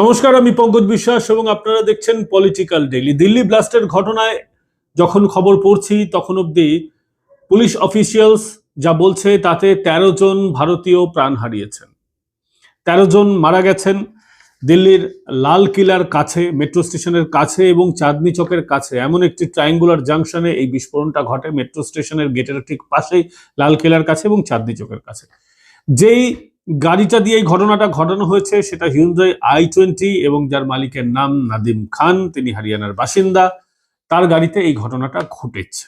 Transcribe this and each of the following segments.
নমস্কার, আমি পঙ্কজ বিশ্বাস এবং আপনারা দেখছেন পলিটিক্যাল ডেইলি দিল্লি ব্লাস্টের ঘটনায় যখন খবর পড়ছি, তখন অবধি পুলিশ অফিসিয়ালস যা বলছে, তাতে ১৩ জন ভারতীয় প্রাণ হারিয়েছেন। ১৩ জন মারা গেছেন দিল্লির লাল কিলার কাছে, মেট্রো স্টেশনের কাছে এবং চাঁদনি চকের কাছে। এমন একটি ট্রায়াঙ্গুলার জাংশনে এই বিস্ফোরণটা ঘটে, মেট্রো স্টেশনের গেটের ঠিক পাশেই লাল কিলার কাছে এবং চাঁদনি চকের কাছে। যেই গাড়িটা দিয়ে এই ঘটনাটা ঘটানো হয়েছে, সেটা হিউন্ডাই আই টোয়েন্টি এবং যার মালিকের নাম নাদিম খান, তিনি হরিয়ানার বাসিন্দা, তার গাড়িতে এই ঘটনাটা ঘটেছে।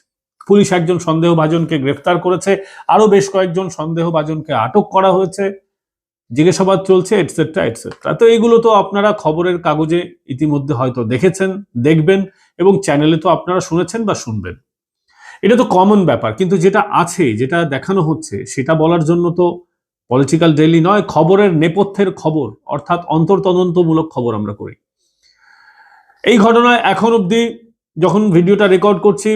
পুলিশ একজন সন্দেহভাজনকে গ্রেফতার করেছে আরও বেশ কয়েকজন সন্দেহভাজনকে আটক করা হয়েছে। জিজ্ঞাসাবাদ চলছে এটসেট্রা এটসেট্রা তো এগুলো তো আপনারা খবরের কাগজে ইতিমধ্যে হয়তো দেখেছেন, দেখবেন এবং চ্যানেলে তো আপনারা শুনেছেন বা শুনবেন। এটা তো কমন ব্যাপার, কিন্তু যেটা আছে, যেটা দেখানো হচ্ছে, সেটা বলার জন্য তো পলিটিক্যাল ডেইলি নয়, খবরের নেপথ্যের খবর, অর্থাৎ অন্তর্তদন্তমূলক খবর আমরা করি। এই ঘটনায় এখন অবধি যখন ভিডিওটা রেকর্ড করছি,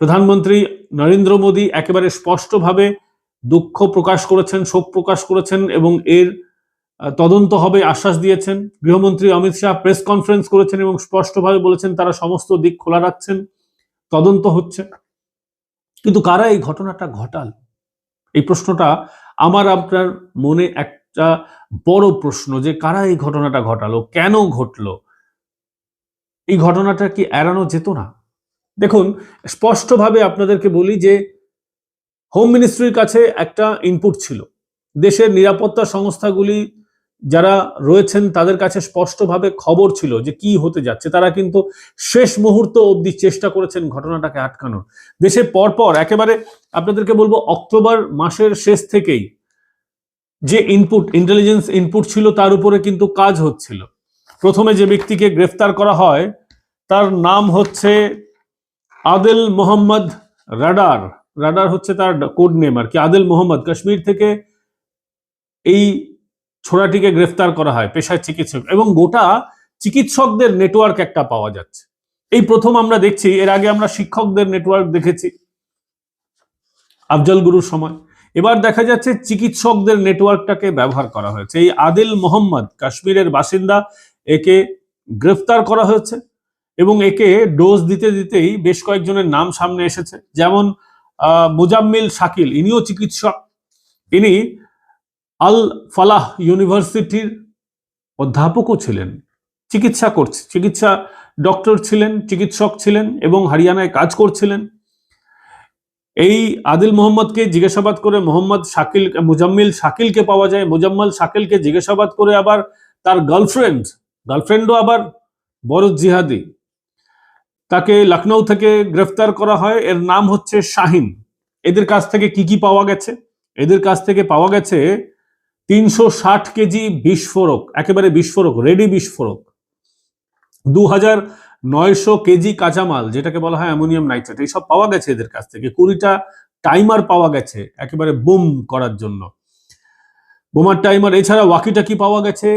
প্রধানমন্ত্রী নরেন্দ্র মোদী একেবারে স্পষ্টভাবে দুঃখ প্রকাশ করেছেন, শোক প্রকাশ করেছেন এবং এর তদন্ত হবে আশ্বাস দিয়েছেন। গৃহমন্ত্রী অমিত শাহ প্রেস কনফারেন্স করেছেন এবং স্পষ্টভাবে বলেছেন তারা সমস্ত দিক খোলা রাখছেন, তদন্ত হচ্ছে। কিন্তু কারা এই ঘটনাটা ঘটাল? এই প্রশ্নটা আমার আপনার মনে একটা বড় প্রশ্ন যে কারা এই ঘটনাটা ঘটালো? কেন ঘটলো? এই ঘটনাটা কি এড়ানো যেত না? দেখুন, স্পষ্টভাবে আপনাদেরকে বলি যে হোম মিনিস্ট্রির কাছে একটা ইনপুট ছিল। দেশের নিরাপত্তা সংস্থাগুলি যারা রয়েছেন, তাদের কাছে স্পষ্টভাবে খবর ছিল যে কি হতে যাচ্ছে। তারা কিন্তু শেষ মুহূর্ত অবধি চেষ্টা করেছেন ঘটনাটাকে আটকানোর। দেশে পরপর একেবারে আপনাদেরকে বলব, অক্টোবর মাসের শেষ থেকেই যে ইনপুট ইন্টেলিজেন্স ইনপুট ছিল, তার উপরে কিন্তু কাজ হচ্ছিল। প্রথমে যে ব্যক্তিকে গ্রেফতার করা হয়, তার নাম হচ্ছে আদেল মোহাম্মদ রাডার। রাডার হচ্ছে তার কোড নেম আর কি, আদেল মোহাম্মদ। কাশ্মীর থেকে এই ছোড়াটিকে গ্রেফতার করা হয়, পেশায় চিকিৎসক এবং গোটা চিকিৎসকদের নেটওয়ার্ক একটা পাওয়া যাচ্ছে। এই প্রথম আমরা দেখছি, এর আগে আমরা শিক্ষকদের নেটওয়ার্ক দেখেছি আফজল গুরুর সময়। এবার দেখা যাচ্ছে চিকিৎসকদের নেটওয়ার্কটাকে ব্যবহার করা হয়েছে। এই আদিল মোহাম্মদ কাশ্মীরের বাসিন্দা, একে গ্রেফতার করা হয়েছে এবং একে ডোজ দিতে দিতেই বেশ কয়েকজনের নাম সামনে এসেছে। যেমন মুজাম্মিল শাকিল, ইনিও চিকিৎসক। ইনি আল ফালাহ ইউনিভার্সিটির অধ্যাপকও ছিলেন, চিকিৎসা করছে, চিকিৎসা ডক্টর ছিলেন, চিকিৎসক ছিলেন এবং হরিয়ানায় কাজ করছিলেন। এই আদিল মোহাম্মদকে জিজ্ঞাসাবাদ করে মোহাম্মদ শাকিল, মুজাম্মিল শাকিলকে পাওয়া যায়। মুজাম্মল শাকিলকে জিজ্ঞাসাবাদ করে আবার তার গার্লফ্রেন্ড, গার্লফ্রেন্ডও আবার বড় জিহাদি। তাকে লখনৌ থেকে গ্রেফতার করা হয়। এর নাম হচ্ছে শাহিন। এদের কাছ থেকে কি কি পাওয়া গেছে? এদের কাছ থেকে পাওয়া গেছে তিনশো ষাট কেজি বিস্ফোরক, একেবারে বিস্ফোরক রেডি বিস্ফোরক। দু হাজার নয়শো কেজি কাঁচামাল, যেটাকে বলা হয় অ্যামোনিয়াম নাইট্রেট, এইসব পাওয়া গেছে এদের কাছ থেকে। কুড়িটা টাইমার পাওয়া গেছে, একেবারে বুম করার জন্য। বোমার টাইমার, এছাড়া ওয়াকিটাকি পাওয়া গেছে,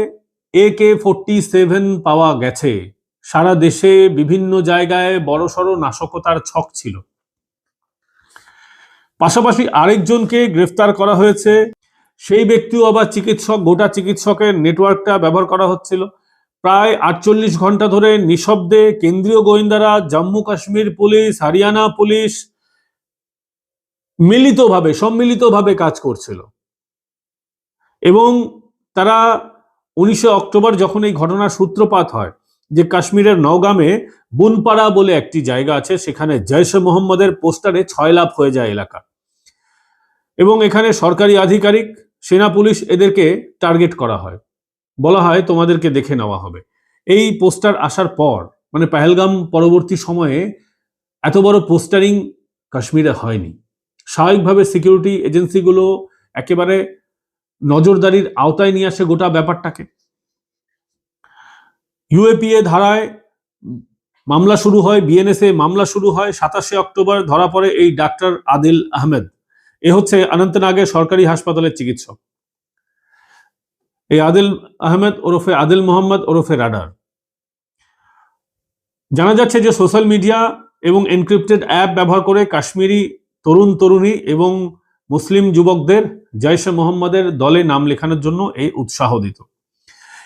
এ কে ফোরটি সেভেন পাওয়া গেছে। সারা দেশে বিভিন্ন জায়গায় বড়সড় নাশকতার ছক ছিল। পাশাপাশি আরেকজনকে গ্রেফতার করা হয়েছে। সেই ব্যক্তিও আবার চিকিৎসক, গোটা চিকিৎসকের নেটওয়ার্কটা ব্যবহার করা হচ্ছিল। প্রায় আটচল্লিশ ঘণ্টা ধরে নিঃশব্দে কেন্দ্রীয় গোয়েন্দারা, জম্মু কাশ্মীর পুলিশ, হরিয়ানা পুলিশ মিলিতভাবে, সম্মিলিতভাবে কাজ করছিল। এবং তারা উনিশে অক্টোবর যখন এই ঘটনার সূত্রপাত হয় যে কাশ্মীরের নওগামে বুনপাড়া বলে একটি জায়গা আছে, সেখানে জৈশ মোহাম্মদের পোস্টারে ছয় লাভ হয়ে যায় এলাকা। এবং এখানে সরকারি আধিকারিক সেনা পুলিশ এদেরকে টার্গেট করা হয়। বলা হয় তোমাদেরকে দেখে নেওয়া হবে। এই পোস্টার আসার পর মানে পেহেলগাম পরবর্তী সময়ে এত বড় পোস্টারিং কাশ্মীরে হয়নি। স্বাভাবিকভাবে সিকিউরিটি এজেন্সিগুলো একেবারে নজরদারির আওতায় নিয়ে আসে গোটা ব্যাপারটাকে। ইউএপিএ ধারায় মামলা শুরু হয় বিএনএসএ মামলা শুরু হয়, সাতাশে অক্টোবর ধরা পড়ে এই ডাক্তার আদিল আহমেদ। এ হচ্ছে অনন্তনাগের সরকারি হাসপাতালের চিকিৎসক। এই আদিল আহমেদ ওরফে আদিল মোহাম্মদ ওরফে রাডার। জানা যাচ্ছে যে সোশ্যাল মিডিয়া এবং এনক্রিপ্টেড অ্যাপ ব্যবহার করে কাশ্মীরি তরুণ তরুণী এবং মুসলিম যুবকদের জৈশে মোহাম্মদের দলে নাম লেখানোর জন্য এই উৎসাহ দিত।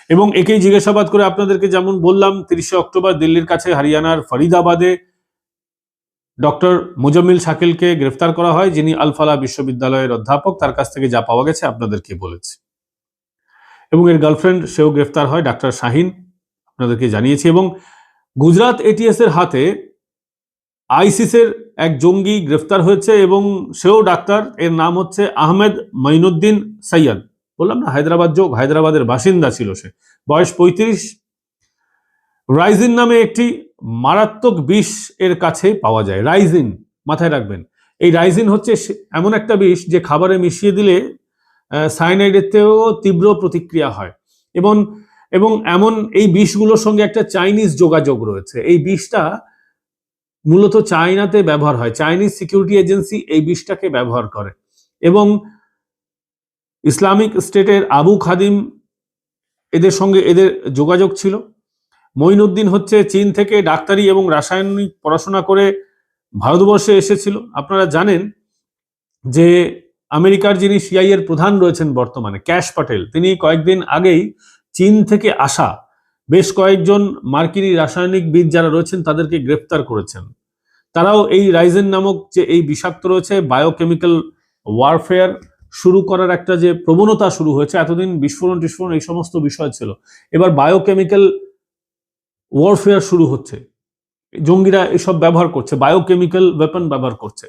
এবং একেই জিজ্ঞাসাবাদ করে আপনাদেরকে যেমন বললাম, তিরিশে অক্টোবর দিল্লির কাছে হরিয়ানার ফরিদাবাদে ডক্টর মুজাম্মিল শাকিলকে গ্রেফতার করা হয়, যিনি আলফালা বিশ্ববিদ্যালয়ের অধ্যাপক, তার কাছ থেকে যা পাওয়া গেছে আপনাদেরকে বলেছি। এবং এর গার্লফ্রেন্ড, সেও গ্রেফতার হয়, ডাক্তার শাহিন, আপনাদেরকে জানিয়েছি। এবং গুজরাট এটিএস এর হাতে আইসিসের এক জঙ্গি গ্রেফতার হয়েছে এবং সেও ডাক্তার। এর নাম হচ্ছে আহমেদ মঈনুদ্দিন সৈয়দ বললাম না, হায়দ্রাবাদ যোগ, হায়দ্রাবাদের বাসিন্দা ছিল সে। বয়স পঁয়ত্রিশ। রাইজিন নামে একটি মারাত্মক বিষ এর কাছে পাওয়া যায়। রাইজিন, মাথায় রাখবেন। এই রাইজিন হচ্ছে এমন একটা বিষ যে খাবারে মিশিয়ে দিলে সায়ানাইডের থেকেও তীব্র প্রতিক্রিয়া হয়। এবং এবং এমন এই বিষগুলোর সঙ্গে একটা চাইনিজ যোগাযোগ রয়েছে। এই বিষটা মূলত চায়নাতে ব্যবহার হয়। চাইনিজ সিকিউরিটি এজেন্সি এই বিষটাকে ব্যবহার করে। এবং ইসলামিক স্টেটের আবু খাদিম এদের সঙ্গে এদের যোগাযোগ ছিল। মঈনুদ্দিন হচ্ছে চীন থেকে ডাক্তারি এবং রাসায়নিক পড়াশোনা করে ভারতবর্ষে এসেছিল। আপনারা জানেন যে আমেরিকার যিনি সিআই এর প্রধান রয়েছেন বর্তমানে, ক্যাশ প্যাটেল তিনি কয়েকদিন আগেই চীন থেকে আসা বেশ কয়েকজন মার্কিনী রাসায়নিকবিদ যারা রয়েছেন তাদেরকে গ্রেফতার করেছেন। তারাও এই রাইজেন নামক যে এই বিষাক্ত রয়েছে বায়োকেমিক্যাল ওয়ারফেয়ার শুরু করার একটা যে প্রবণতা শুরু হয়েছে, এতদিন বিস্ফোরণ টিস্ফোরণ এই সমস্ত বিষয় ছিল। এবার বায়োকেমিক্যাল ওয়ারফেয়ার শুরু হচ্ছে। জঙ্গিরা এসব ব্যবহার করছে বায়োকেমিক্যাল ওয়েপন ব্যবহার করছে।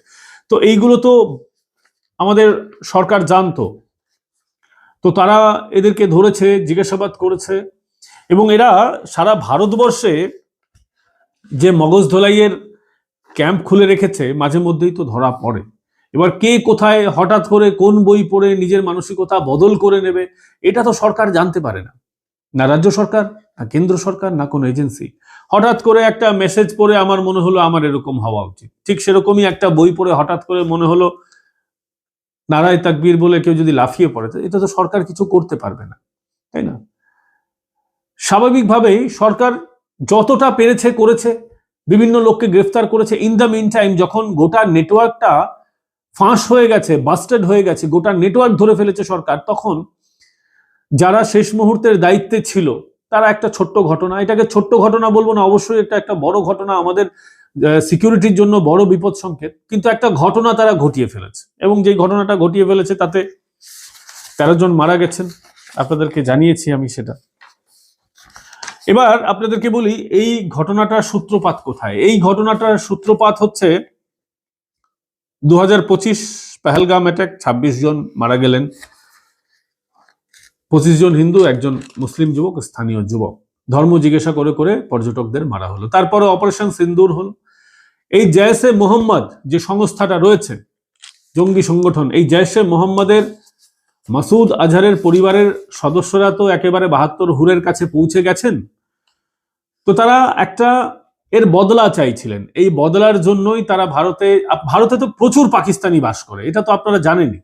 তো এইগুলো তো আমাদের সরকার জানতো। তো তারা এদেরকে ধরেছে, জিজ্ঞাসাবাদ করেছে এবং এরা সারা ভারতবর্ষে যে মগজ ধোলাইয়ের ক্যাম্প খুলে রেখেছে, মাঝে মধ্যেই তো ধরা পড়ে। এবার কে কোথায় হঠাৎ করে কোন বই পড়ে, নিজের মানসিকতা বদল করে নেবে, এটা তো সরকার জানতে পারে না। না রাজ্য সরকার, না কেন্দ্র সরকার, না কোনো এজেন্সি। হঠাৎ করে একটা মেসেজ পড়ে আমার মনে হলো আমার এরকম হওয়া উচিত। ঠিক সেরকমই একটা বই পড়ে হঠাৎ করে মনে হলো, নারায় তাকবীর বলে কেউ যদি লাফিয়ে পড়ে, তো এটা তো সরকার কিছু করতে পারবে না, তাই না? স্বাভাবিকভাবেই সরকার যতটা পেরেছে করেছে, বিভিন্ন লোককে গ্রেফতার করেছে। ইন দ্য মিন টাইম যখন গোটা নেটওয়ার্কটা ফাঁস হয়ে গেছে বাস্টেড হয়ে গেছে, গোটা নেটওয়ার্ক ধরে ফেলেছে সরকার, তখন যারা শেষ মুহূর্তের দায়িত্বে ছিল, তারা একটা ছোট্ট ঘটনা। এটাকে ছোট্ট ঘটনা বলব না, অবশ্যই এটা একটা বড় ঘটনা আমাদের সিকিউরিটির জন্য বড় বিপদ সংকেত। কিন্তু একটা ঘটনা তারা ঘটিয়ে ফেলেছে এবং যে ঘটনাটা ঘটিয়ে ফেলেছে তাতে তেরো জন মারা গেছেন। আপনাদেরকে জানিয়েছি আমি সেটা। এবার আপনাদেরকে বলি, এই ঘটনাটার সূত্রপাত কোথায়? এই ঘটনাটার সূত্রপাত হচ্ছে দু হাজার পঁচিশ পেহেলগাম অ্যাটাক ছাব্বিশ জন মারা গেলেন। পঁচিশ জন হিন্দু, একজন মুসলিম যুবক, স্থানীয় যুবক। ধর্ম জিজ্ঞাসা করে করে পর্যটকদের মারা হলো। তারপরে অপারেশন সিন্দুর হল। এই জয়সে মোহাম্মদ যে সংস্থাটা রয়েছে, জঙ্গি সংগঠন, এই জয়সে মোহাম্মদের মাসুদ আজহারের পরিবারের সদস্যরা তো একেবারে বাহাত্তর হুরের কাছে পৌঁছে গেছেন। তো তারা একটা এর বদলা চাইছিলেন। এই বদলার জন্যই তারা ভারতে ভারতে তো প্রচুর পাকিস্তানি বাস করে, এটা তো আপনারা জানেনই।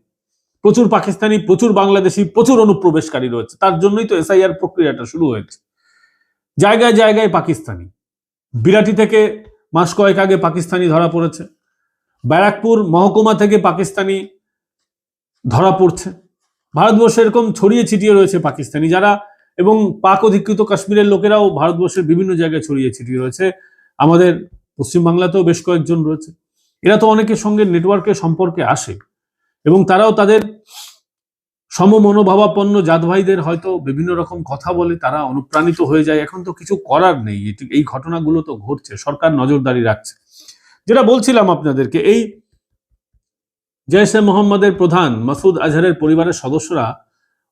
প্রচুর পাকিস্তানি, প্রচুর বাংলাদেশি, প্রচুর অনুপ্রবেশকারী রয়েছে। তার জন্যই তো এসআইআর প্রক্রিয়াটা শুরু হয়েছে। জায়গায় জায়গায় পাকিস্তানি। বিরাটি থেকে মাস কয়েক আগে পাকিস্তানি ধরা পড়েছে। ব্যারাকপুর মহকুমা থেকে পাকিস্তানি ধরা পড়ছে। ভারতবর্ষে এরকম ছড়িয়ে ছিটিয়ে রয়েছে পাকিস্তানি। যারা এবং পাক অধিকৃত কাশ্মীরের লোকেরাও ভারতবর্ষের বিভিন্ন জায়গায় ছড়িয়ে ছিটিয়ে রয়েছে। আমাদের পশ্চিমবাংলাতেও বেশ কয়েকজন রয়েছে। এরা তো অনেকের সঙ্গে নেটওয়ার্কের সম্পর্কে আসে। এবং তারাও তাদের সমমনোভাবাপন্ন জাত ভাইদের হয়তো বিভিন্ন রকম কথা বলে তারা অনুপ্রাণিত হয়ে যায়। এখন তো কিছু করার নেই। এই ঘটনাগুলো তো ঘটছে। সরকার নজরদারি রাখছে। যেটা বলছিলাম আপনাদেরকে, এই জয়সে মোহাম্মদের প্রধান মাসুদ আজহারের পরিবারের সদস্যরা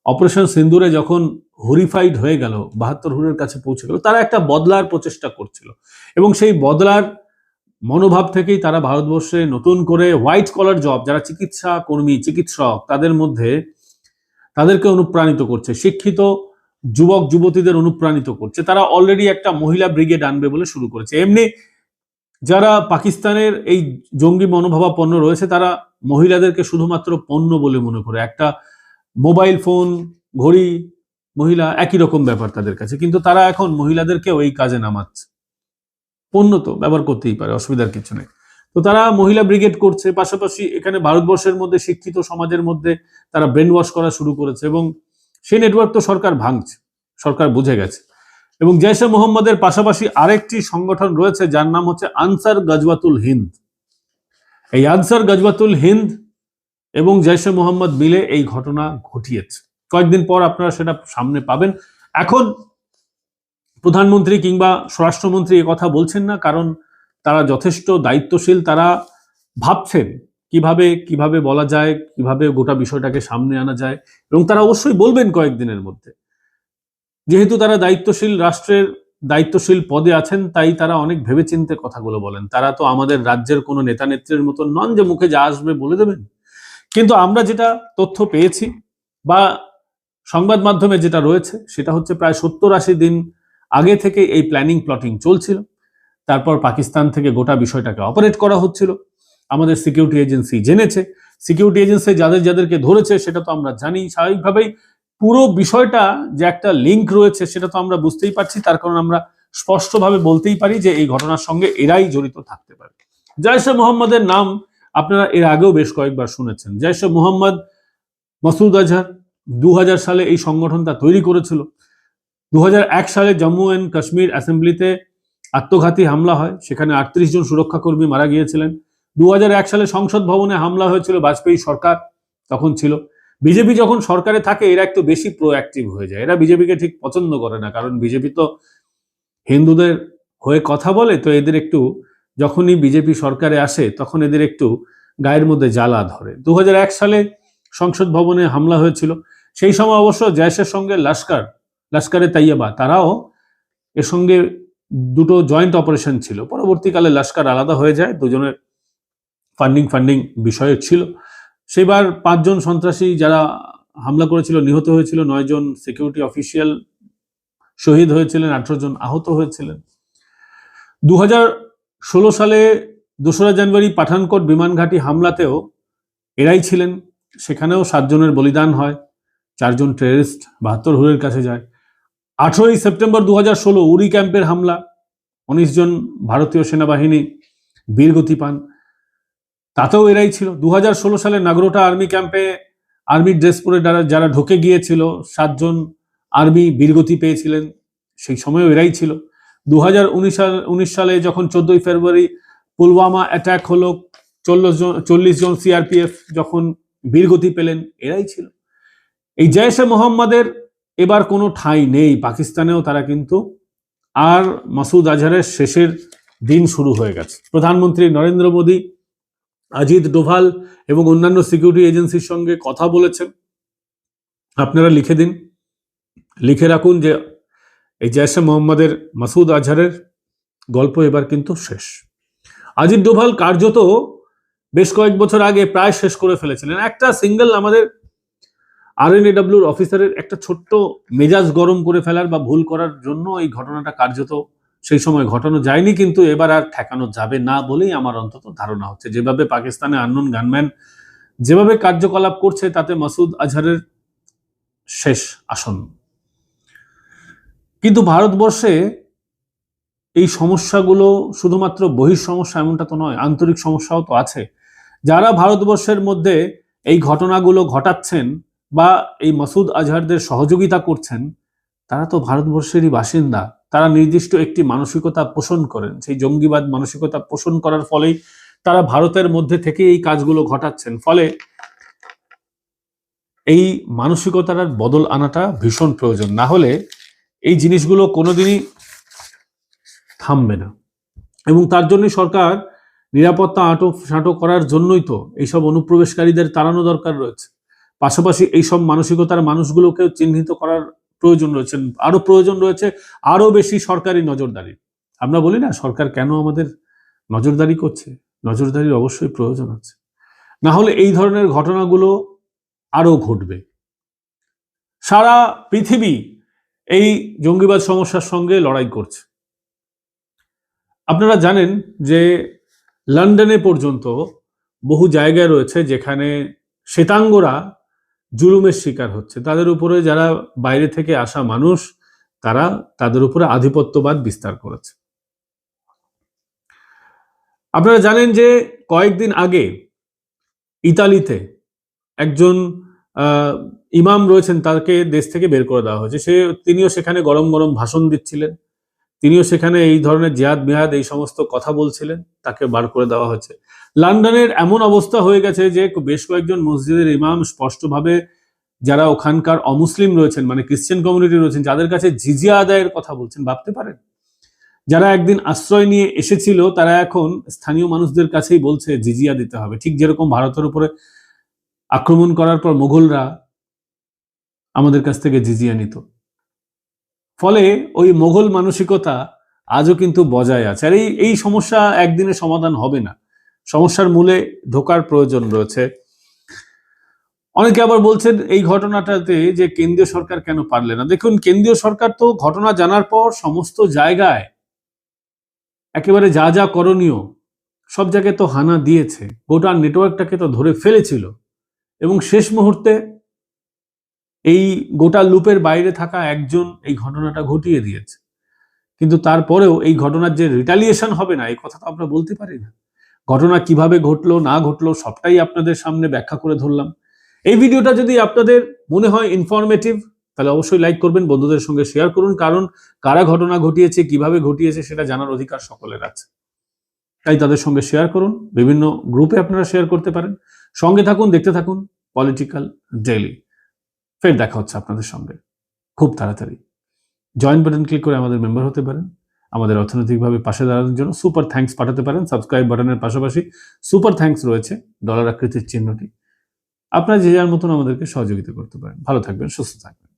অপারেশন সিন্দুরে যখন হরিফাইড হয়ে গেল, বাহাত্তর হুরের কাছে পৌঁছে গেল, তারা একটা বদলার প্রচেষ্টা করছিল। এবং সেই বদলার মনোভাব থেকেই তারা ভারতবর্ষে নতুন করে হোয়াইট কলার জব যারা চিকিৎসা কর্মী, চিকিৎসক, তাদের মধ্যে তাদেরকে অনুপ্রাণিত করছে। শিক্ষিত যুবক, যুবতীদের অনুপ্রাণিত করছে। তারা অলরেডি একটা মহিলা ব্রিগেড আনবে বলে শুরু করেছে। এমনি যারা পাকিস্তানের এই জঙ্গি মনোভাবাপন্ন রয়েছে, তারা মহিলাদেরকে শুধুমাত্র পণ্য বলে মনে করে। একটা মোবাইল ফোন ঘড়ি, মহিলা, একই রকম ব্যাপার তাদের কাছে। কিন্তু তারা এখন মহিলাদেরকেও এই কাজে নামাচ্ছে। পণ্য তো ব্যবহার করতেই পারে, অসুবিধার কিছু নেই। তো তারা মহিলা ব্রিগেড করছে, পাশাপাশি এখানে ভারতবর্ষের মধ্যে শিক্ষিত সমাজের মধ্যে তারা ব্রেন ওয়াশ করা শুরু করেছে এবং সেই নেটওয়ার্ক তো সরকার ভাঙছে, সরকার বুঝে গেছে। এবং জৈশে মোহাম্মদের পাশাপাশি আরেকটি সংগঠন রয়েছে, যার নাম হচ্ছে আনসার গজওয়াতুল হিন্দ। এই আনসার গজওয়াতুল হিন্দ এবং জৈশে মোহাম্মদ মিলে এই ঘটনা ঘটিয়েছে। কয়েকদিন পর আপনারা সেটা সামনে পাবেন। এখন প্রধানমন্ত্রী কিংবা স্বরাষ্ট্রমন্ত্রী কথা বলছেন না, কারণ তারা যথেষ্ট দায়িত্বশীল, তারা ভাবছেন কীভাবে কীভাবে বলা যায়, কীভাবে গোটা বিষয়টাকে সামনে আনা যায়, এবং তারা অবশ্যই বলবেন কয়েকদিনের মধ্যে। যেহেতু তারা দায়িত্বশীল, রাষ্ট্রের দায়িত্বশীল পদে আছেন, তাই তারা অনেক ভেবেচিন্তে কথাগুলো বলেন। তারা তো আমাদের রাজ্যের কোনো নেতা নেত্রীর মতন নন যে মুখে যা আসবে বলে দেবেন। কিন্তু আমরা যেটা তথ্য পেয়েছি, বা সংবাদ মাধ্যমে যেটা রয়েছে, সেটা হচ্ছে প্রায় সত্তর আশি দিন আগে থেকে এই প্ল্যানিং প্লটিং চলছিল, তারপর পাকিস্তান থেকে গোটা বিষয়টাকে অপারেট করা হচ্ছিল। আমাদের সিকিউরিটি এজেন্সি জেনেছে। সিকিউরিটি এজেন্সি যাদের যাদেরকে ধরেছে, সেটা তো আমরা জানি। স্বাভাবিকভাবেই পুরো বিষয়টা যে একটা লিঙ্ক রয়েছে, সেটা তো আমরা বুঝতেই পারছি। তার কারণ আমরা স্পষ্টভাবে বলতেই পারি যে এই ঘটনার সঙ্গে এরাই জড়িত থাকতে পারে। জয়সে মোহাম্মদের নাম আপনারা এর আগেও বেশ কয়েকবার শুনেছেন। জয়সে মোহাম্মদ মসুদ আজহার দু হাজার সালে এই সংগঠনটা তৈরি করেছিল। দু হাজার এক সালে জম্মু অ্যান্ড কাশ্মীর অ্যাসেম্বলিতে আত্মঘাতী হামলা হয়। সেখানে আটত্রিশ জন সুরক্ষাকর্মী মারা গিয়েছিলেন। দু হাজার এক সালে সংসদ ভবনে হামলা হয়েছিল বাজপেয়ী সরকার তখন ছিল। বিজেপি যখন সরকারে থাকে, এরা একটু বেশি প্রোঅ্যাক্টিভ হয়ে যায়। এরা বিজেপিকে ঠিক পছন্দ করে না, কারণ বিজেপি তো হিন্দুদের হয়ে কথা বলে, তো এদের একটু যখনই বিজেপি সরকারে আসে, তখন এদের একটু গায়ের মধ্যে জ্বালা ধরে। দু হাজার এক সালে সংসদ ভবনে হামলা হয়েছিল। সেই সময় অবশ্য জয়সের সঙ্গে লস্কর লস্করে তাইয়াবা তারাও এর সঙ্গে দুটো জয়েন্ট অপারেশন ছিল। পরবর্তীকালে লস্কর আলাদা হয়ে যায়, দুজনের ফান্ডিং ফান্ডিং বিষয়ে ছিল। সেবার পাঁচজন সন্ত্রাসী যারা হামলা করেছিল, নিহত হয়েছিল, নয়জন সিকিউরিটি অফিসিয়াল শহীদ হয়েছিলেন, আঠারো জন আহত হয়েছিলেন। দু সালে দোসরা জানুয়ারি পাঠানকোট বিমানঘাটি হামলাতেও এরাই ছিলেন। সেখানেও সাতজনের বলিদান হয়, চারজন টেররিস্ট বাহাত্তর হুরের কাছে যায়। আঠেরোই সেপ্টেম্বর দু হাজার ষোলো উরি ক্যাম্পের হামলা, উনিশ জন ভারতীয় সেনাবাহিনী বীরগতি পান। তাতেও এরাই ছিল। দু হাজার ষোলো সালে নাগরোটা আর্মি ক্যাম্পে আর্মি ড্রেস পরে যারা যারা ঢুকে গিয়েছিল সাতজন আর্মি বীরগতি পেয়েছিলেন, সেই সময়ও এরাই ছিল। দু হাজার উনিশ সালে যখন চোদ্দই ফেব্রুয়ারি পুলওয়ামা অ্যাটাক হলো, চল্লিশ জন চল্লিশ জন সিআরপিএফ যখন বীরগতি পেলেন, এরাই ছিল। এই জয়সে মোহাম্মদের এবার কোনো ঠাঁই নেই। পাকিস্তানেও তারা কিন্তু আর মাসুদ আজহারের শেষের দিন শুরু হয়ে গেছে। প্রধানমন্ত্রী নরেন্দ্র মোদী, অজিত ডোভাল এবং অন্যান্য সিকিউরিটি এজেন্সির সঙ্গে কথা বলেছেন। আপনারা লিখে দিন। লিখে রাখুন যে এই জয়সে মোহাম্মদের মাসুদ আজহারের গল্প এবার কিন্তু শেষ। অজিত ডোভাল কার্যত বেশ কয়েক বছর আগে প্রায় শেষ করে ফেলেছিলেন। একটা সিঙ্গেল আমাদের আর এন এডাব্লিউর অফিসারের একটা ছোট্ট মেজাজ গরম করে ফেলার বা ভুল করার জন্য এই ঘটনাটা কার্যত সেই সময় ঘটানো যায়নি, কিন্তু এবার আর ঠেকানো যাবে না বলেই আমার অন্তত ধারণা হচ্ছে। যেভাবে পাকিস্তানে আননোন গানম্যান যেভাবে কার্যকলাপ করছে, তাতে মাসুদ আজহারের শেষ আসন। কিন্তু ভারতবর্ষে এই সমস্যাগুলো শুধুমাত্র বহির সমস্যা এমনটা তো নয়, আন্তরিক সমস্যাও তো আছে। যারা ভারতবর্ষের মধ্যে এই ঘটনাগুলো ঘটাচ্ছেন বা এই মাসুদ আজহারদের সহযোগিতা করছেন, তারা তো ভারতবর্ষেরই বাসিন্দা। তারা নির্দিষ্ট একটি মানসিকতা পোষণ করেন। সেই জঙ্গিবাদ মানসিকতা পোষণ করার ফলেই তারা ভারতের মধ্যে থেকে এই কাজগুলো ঘটাচ্ছেন। ফলে এই মানসিকতার বদল আনাটা ভীষণ প্রয়োজন। না হলে এই জিনিসগুলো কোনোদিনই থামবে না। এবং তার জন্যই সরকার নিরাপত্তা আটক সাঁটো করার জন্যই তো এইসব অনুপ্রবেশকারীদের তাড়ানো দরকার রয়েছে। পাশাপাশি এইসব মানসিকতার মানুষগুলোকেও চিহ্নিত করার প্রয়োজন রয়েছে। আরও প্রয়োজন রয়েছে, আরও বেশি সরকারি নজরদারি। আমরা বলি না, সরকার কেন আমাদের নজরদারি করছে? নজরদারির অবশ্যই প্রয়োজন আছে। না হলে এই ধরনের ঘটনাগুলো আরও ঘটবে। সারা পৃথিবী এই জঙ্গিবাদ সমস্যার সঙ্গে লড়াই করছে। আপনারা জানেন যে লন্ডনে পর্যন্ত বহু জায়গায় রয়েছে যেখানে শ্বেতাঙ্গরা জুলুমের শিকার হচ্ছে। তাদের উপরে যারা বাইরে থেকে আসা মানুষ, তারা তাদের উপরে আধিপত্যবাদ বিস্তার করেছে। আপনারা জানেন যে কয়েকদিন আগে ইতালিতে একজন ইমাম রয়েছেন, তাকে দেশ থেকে বের করে দেওয়া হয়েছে। সে, তিনিও সেখানে গরম গরম ভাষণ দিচ্ছিলেন। তিনিও সেখানে এই ধরনের জিহাদ মিহাদ এই সমস্ত কথা বলছিলেন, তাকে বার করে দেওয়া হয়েছে। লন্ডনের এমন অবস্থা হয়ে গেছে যে বেশ কয়েকজন মসজিদের ইমাম স্পষ্টভাবে যারা ওখানকার অমুসলিম রয়েছেন মানে খ্রিস্টান কমিউনিটি রয়েছেন, যাদের কাছে জিজিয়া আদায়ের কথা বলছেন, ভাবতে পারেন। যারা একদিন আশ্রয় নিয়ে এসেছিল, তারা এখন স্থানীয় মানুষদের কাছেই বলছে জিজিয়া দিতে হবে। ঠিক যেরকম ভারতের উপরে আক্রমণ করার পর মুঘলরা আমাদের কাছ থেকে জিজিয়া নিত। ফলে ওই মোগল মানসিকতা আজও কিন্তু বজায় আছে। আর এই এই সমস্যা একদিনে সমাধান হবে না। সমস্যার মূলে ঢোকার প্রয়োজন রয়েছে। অনেকে আবার বলছেন এই ঘটনাটাতে যে কেন্দ্রীয় সরকার কেন পারলে না? দেখুন, কেন্দ্রীয় সরকার তো ঘটনা জানার পর সমস্ত জায়গায় একেবারে যা যা করণীয় সব জায়গায় তো হানা দিয়েছে। গোটা নেটওয়ার্কটাকে তো ধরে ফেলেছিল। এবং শেষ মুহূর্তে এই গোটা লুপের বাইরে থাকা একজন এই ঘটনাটা ঘটিয়ে দিয়েছে। কিন্তু তারপরেও এই ঘটনার যে রিটালিয়েশন হবে না, এই কথা তো আমরা বলতে পারি না। ঘটনা কীভাবে ঘটলো, না ঘটলো, সবটাই আপনাদের সামনে ব্যাখ্যা করে ধরলাম। এই ভিডিওটা যদি আপনাদের মনে হয় ইনফরমেটিভ তাহলে অবশ্যই লাইক করবেন, বন্ধুদের সঙ্গে শেয়ার করুন, কারণ কারা ঘটনা ঘটিয়েছে, কীভাবে ঘটিয়েছে, সেটা জানার অধিকার সকলের আছে। তাই তাদের সঙ্গে শেয়ার করুন, বিভিন্ন গ্রুপে আপনারা শেয়ার করতে পারেন। সঙ্গে থাকুন, দেখতে থাকুন পলিটিক্যাল ডেইলি ফের দেখা হচ্ছে আপনাদের সঙ্গে। খুব তাড়াতাড়ি। জয়েন্ট বাটন ক্লিক করে আমাদের মেম্বার হতে পারেন। আমাদের অর্থনৈতিকভাবে পাশে দাঁড়ানোর জন্য সুপার থ্যাঙ্কস পাঠাতে পারেন সাবস্ক্রাইব বাটনের পাশাপাশি সুপার থ্যাঙ্কস রয়েছে ডলার আকৃতির চিহ্নটি। আপনারা যে যার মতন আমাদেরকে সহযোগিতা করতে পারেন। ভালো থাকবেন, সুস্থ থাকবেন।